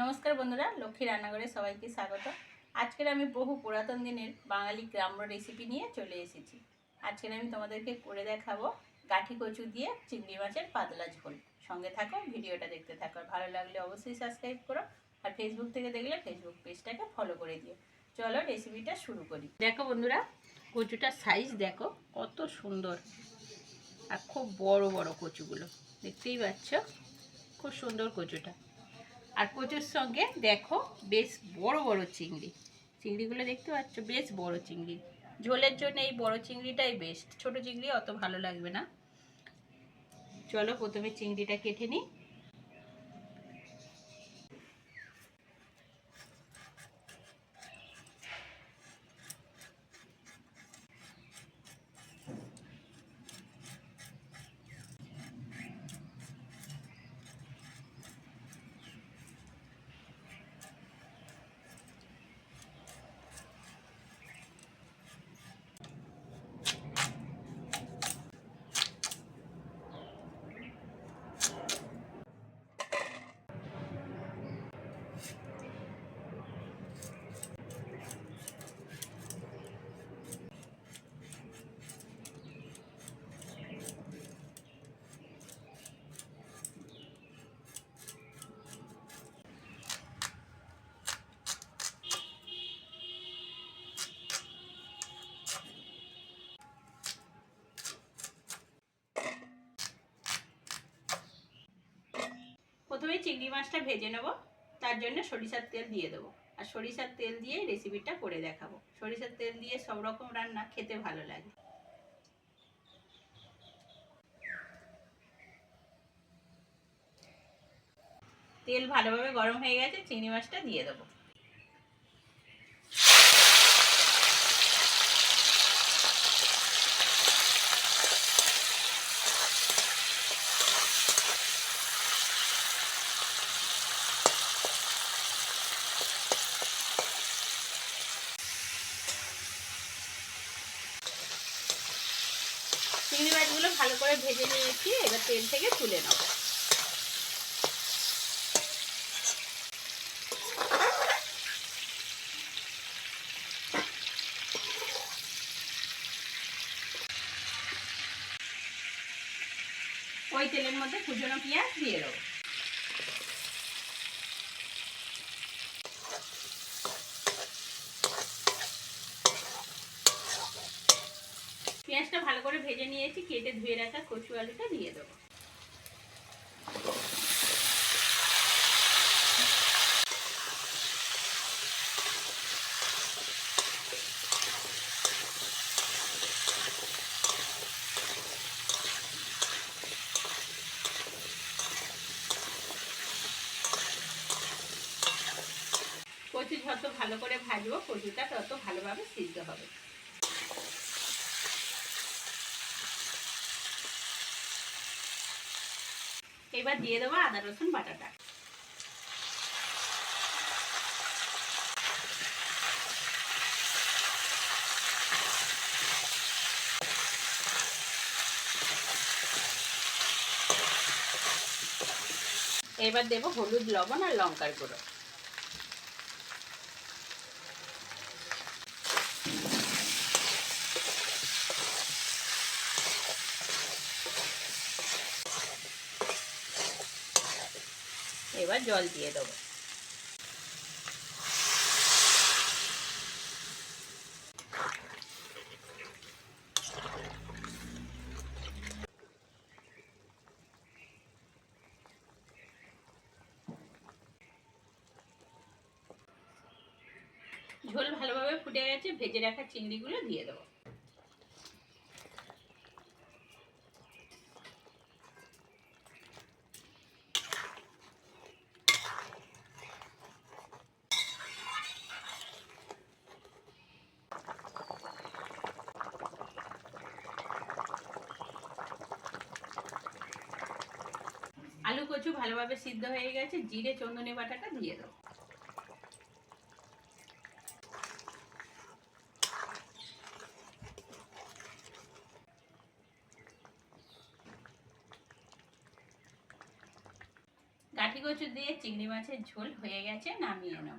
নমস্কার বন্ধুরা, লক্ষ্মী রান্নাঘরে সবাইকে স্বাগত। আজকের আমি বহু পুরাতন দিনের বাঙালি গ্রাম্য রেসিপি নিয়ে চলে এসেছি। আজকের আমি তোমাদেরকে করে দেখাবো গাঠি কচু দিয়ে চিংড়ি মাছের পাতলা ঝোল। সঙ্গে থাকো, ভিডিওটা দেখতে থাকো। ভালো লাগলে অবশ্যই সাবস্ক্রাইব করো। আর ফেসবুক থেকে দেখলে ফেসবুক পেজটাকে ফলো করে দিও। চলো রেসিপিটা শুরু করি। দেখো বন্ধুরা, কচুটার সাইজ দেখো, কত সুন্দর। আর খুব বড় বড় কচুগুলো। দেখতেই পাচ্ছ? খুব সুন্দর কচুটা। আর কচুর সঙ্গে দেখো বেশ বড় বড় চিংড়ি। চিংড়িগুলো দেখতে পাচ্ছ, বেশ বড় চিংড়ি। ঝোলের জন্য এই বড় চিংড়িটাই বেস্ট ছোট চিংড়ি অত ভালো লাগবে না। চলো প্রথমে চিংড়িটা কেটে নিই। প্রথমে চিংড়ি মাছটা ভেজে নেব, তার জন্য সরিষার তেল দিয়ে দেবো। আর সরিষার তেল দিয়ে রেসিপিটা করে দেখাবো। সরিষার তেল দিয়ে সব রকম রান্না খেতে ভালো লাগে। তেল ভালোভাবে গরম হয়ে গেছে, চিংড়ি মাছটা দিয়ে দেবো। মাছগুলো ভালো করে ভেজে নিয়েছি, এবার তেল থেকে তুলে নেব। ওই তেলের মধ্যে কুচনো পেঁয়াজ দিয়ে দেবো। পেঁয়াজটা ভালো করে ভেজে নিয়েছি, কেটে ধুয়ে রাখা কচু আলুটা দিয়ে দেবো। কচু যত ভালো করে ভাজবো, কচুটা তত ভালোভাবে সিদ্ধ হবে। এবার দিয়ে দেবো আদা রসুন বাটাটা। এবার দেবো হলুদ লবণ আর লঙ্কার গুঁড়ো। এবার জল দিয়ে দেবো। ঝোল ভালোভাবে ফুটে গেছে ভেজে রাখা চিংড়িগুলো দিয়ে দেবো। কচু ভালোভাবে সিদ্ধ হয়ে গেছে, জিরে চন্দনে বাটাটা দিয়ে দেবো। গাঠি কচু দিয়ে চিংড়ি মাছের ঝোল হয়ে গেছে, নামিয়ে নাও